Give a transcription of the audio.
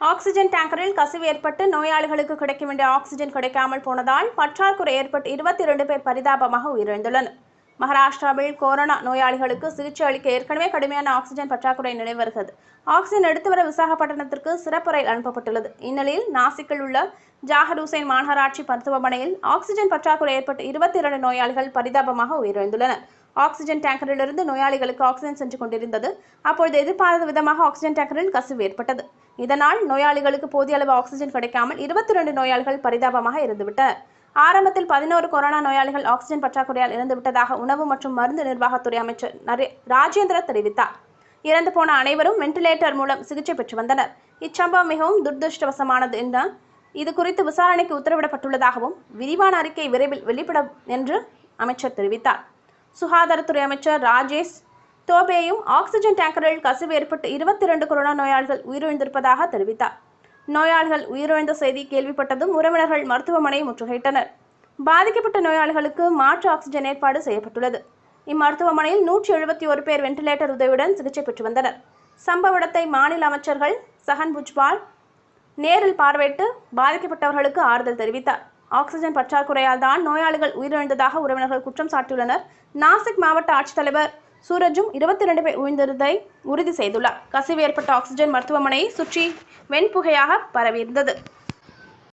Oxygen டேங்கரில் கசிவு ஏற்பட்டு நோயாளிகளுக்கு கிடைக்க வேண்டிய ஆக்சிஜன் கிடைக்காமல் போனதால் பற்றாக்குறை ஏற்பட்டு இருபத்தி இரண்டு பேர் பரிதாபமாக உயிரிழந்துள்ளனர். மகாராஷ்டிராவில் கொரோனா நோயாளிகளுக்கு சிகிச்சை அளிக்க ஏற்கனவே கடுமையான ஆக்சிஜன் பற்றாக்குறை நிலை வருகிறது ஆக்சிஜன் எடுத்து வர விசாகப்பட்டினத்திற்கு சிறப்பு ரயில் அனுப்பப்பட்டுள்ளது. இந்நிலையில் நாசிக்கில் உள்ள ஜாகர் ஹுசைன் மாநகராட்சி மருத்துவமனையில் ஆக்சிஜன் பற்றாக்குறை ஏற்பட்டு இருபத்தி இரண்டு நோயாளிகள் பரிதாபமாக உயிரிழந்துள்ளனர். ஆக்சிஜன் டேங்கரிலிருந்து நோயாளிகளுக்கு ஆக்சிஜன் சென்று கொண்டிருந்தது. அப்பொழுது எதிர்பாராத விதமாக ஆக்சிஜன் டேங்கரில் கசிவு ஏற்பட்டது. இதனால் நோயாளிகளுக்கு போதிய அளவு ஆக்சிஜன் கிடைக்காமல் இருபத்தி ரெண்டு நோயாளிகள் பரிதாபமாக இருந்துவிட்டனர் ஆரம்பத்தில் பதினோரு கொரோனா நோயாளிகள் ஆக்சிஜன் பற்றாக்குறையால் இறந்துவிட்டதாக உணவு மற்றும் மருந்து நிர்வாகத்துறை அமைச்சர் நரே ராஜேந்திர தெரிவித்தார். இறந்து போன அனைவரும் வென்டிலேட்டர் மூலம் சிகிச்சை பெற்று வந்தனர். இச்சம்பவம் மிகவும் துர்திருஷ்டவசமானது என இது குறித்து விசாரணைக்கு உத்தரவிடப்பட்டுள்ளதாகவும் விரிவான அறிக்கை விரைவில் வெளிப்படும் என்று அமைச்சர் தெரிவித்தார். சுகாதாரத்துறை அமைச்சர் ராஜேஷ் தோபேயும் ஆக்சிஜன் டேங்கரில் கசிவு ஏற்பட்டு இருபத்தி இரண்டு கொரோனா நோயாளிகள் உயிரிழந்திருப்பதாக தெரிவித்தார். நோயாளிகள் உயிரிழந்த செய்தி கேள்விப்பட்டதும் உறவினர்கள் மருத்துவமனையை முற்றுகையிட்டனர். பாதிக்கப்பட்ட நோயாளிகளுக்கு மாற்று ஆக்சிஜன் ஏற்பாடு செய்யப்பட்டுள்ளது. இம்மருத்துவமனையில் நூற்றி எழுபத்தி ஒரு பேர் வென்டிலேட்டர் உதவியுடன் சிகிச்சை பெற்று வந்தனர். சம்பவ இடத்தை மாநில அமைச்சர்கள் சஹன் புஜ்பால் நேரில் பார்வையிட்டு பாதிக்கப்பட்டவர்களுக்கு ஆறுதல் தெரிவித்தார். ஆக்சிஜன் பற்றாக்குறையால் தான் நோயாளிகள் உயிரிழந்ததாக உறவினர்கள் குற்றம் சாட்டியுள்ளனர். நாசிக் மாவட்ட ஆட்சித்தலைவர் சூரஜும் இருபத்தி ரெண்டு பேர் உயிர்ந்ததை உறுதி செய்துள்ளார். கசிவு ஏற்பட்ட ஆக்சிஜன் மருத்துவமனையை சுற்றி வெண்புகையாக பரவியிருந்தது.